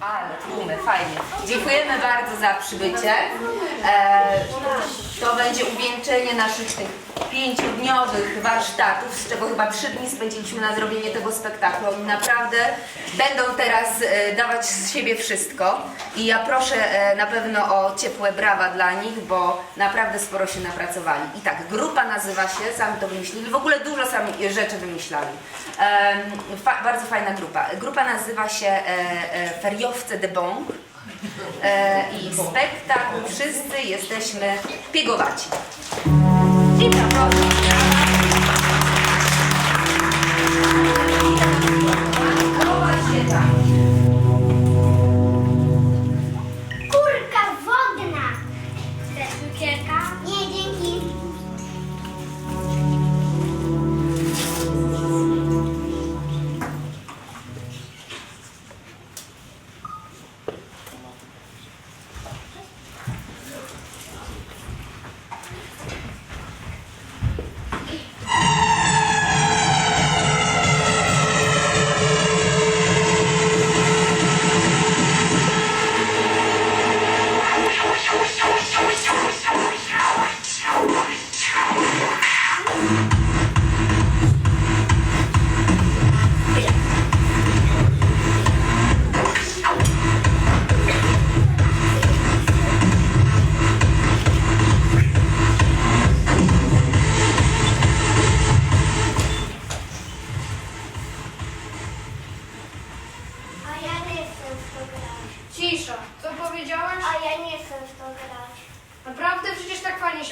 Ale tłumy, fajnie. Dziękujemy bardzo za przybycie. E, to będzie uwieńczenie naszych tych pięciodniowych warsztatów, z czego chyba trzy dni spędziliśmy na zrobienie tego spektaklu. Oni naprawdę będą teraz e, dawać z siebie wszystko. I ja proszę e, na pewno o ciepłe brawa dla nich, bo naprawdę sporo się napracowali. I tak, grupa nazywa się, sami to wymyślili, w ogóle dużo sami rzeczy wymyślali. Em, fa, bardzo fajna grupa. Grupa nazywa się e, e, Feriowce de Bąk. E, I spektakl wszyscy jesteśmy piegowaci. I brawo.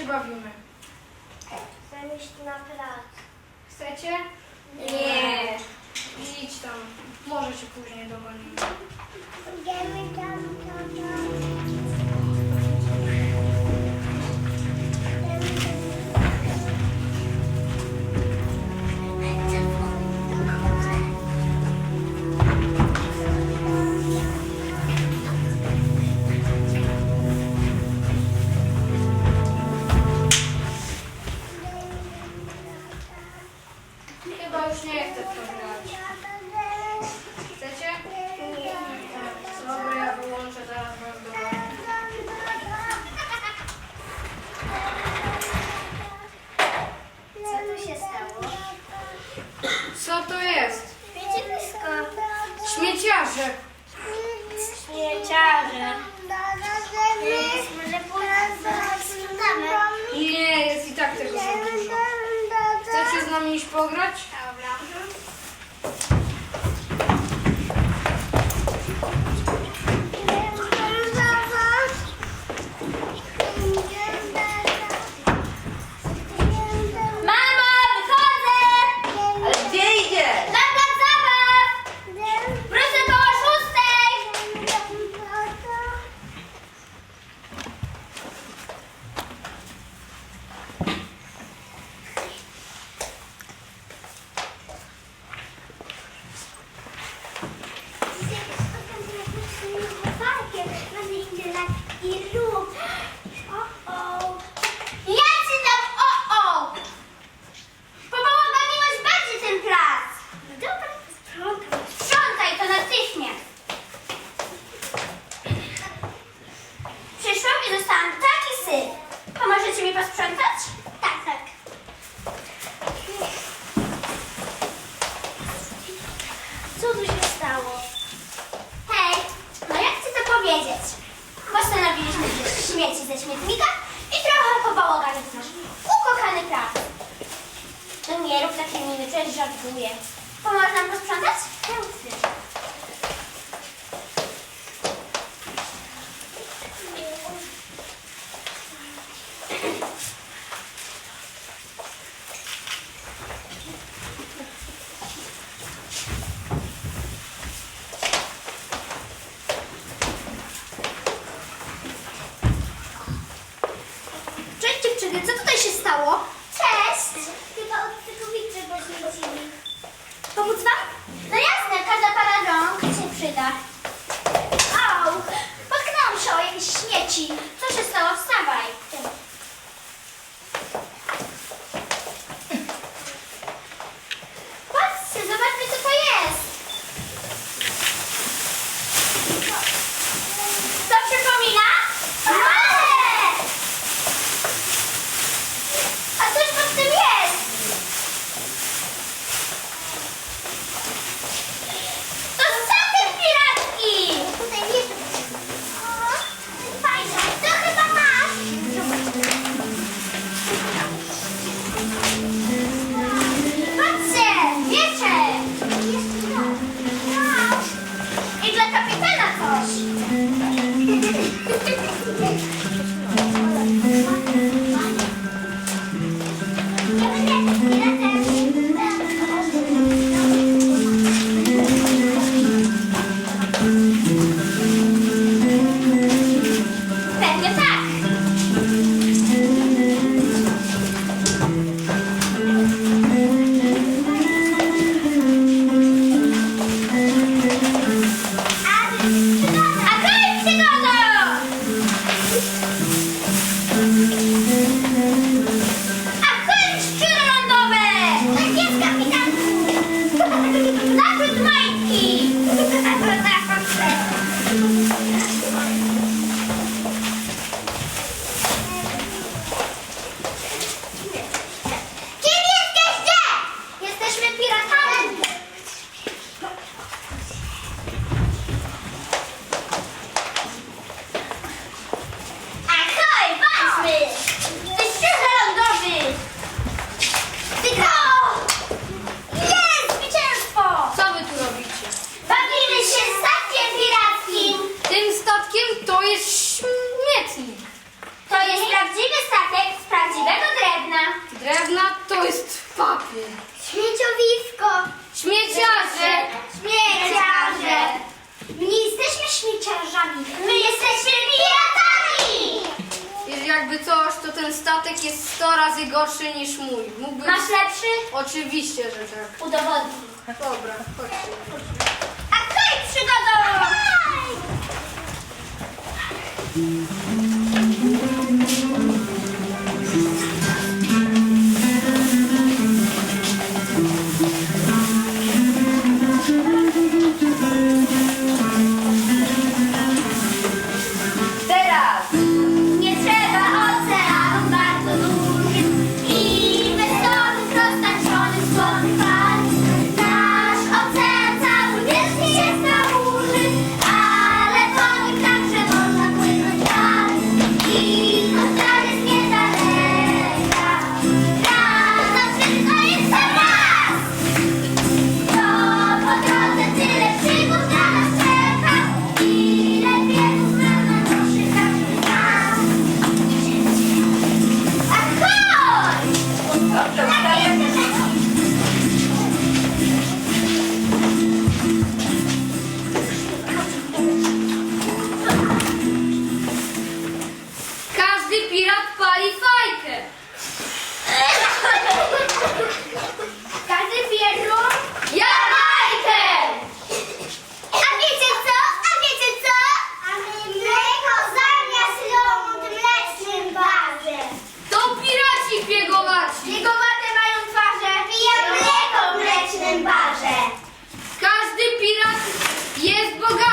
Bawimy. Chcę iść na plac. Chcecie? Chyba już nie chcę w to grać. Chcecie? Dobra, ja wyłączę zaraz do Co tu się stało? Co to jest? Śmieciowisko. Śmieciarze. Śmieciarze. Więc może posprzątamy? Nie, jest i tak tego za dużo. Chcecie z nami iść pograć? Nie rób takie miny, przecież żartuję. Pomoże nam posprzątać? Chętnie. 100 razy gorszy niż mój. Masz lepszy? Oczywiście, że tak. Udowodnij. Dobra, chodźcie. A tutaj przygodą! Bye! jest bogaty.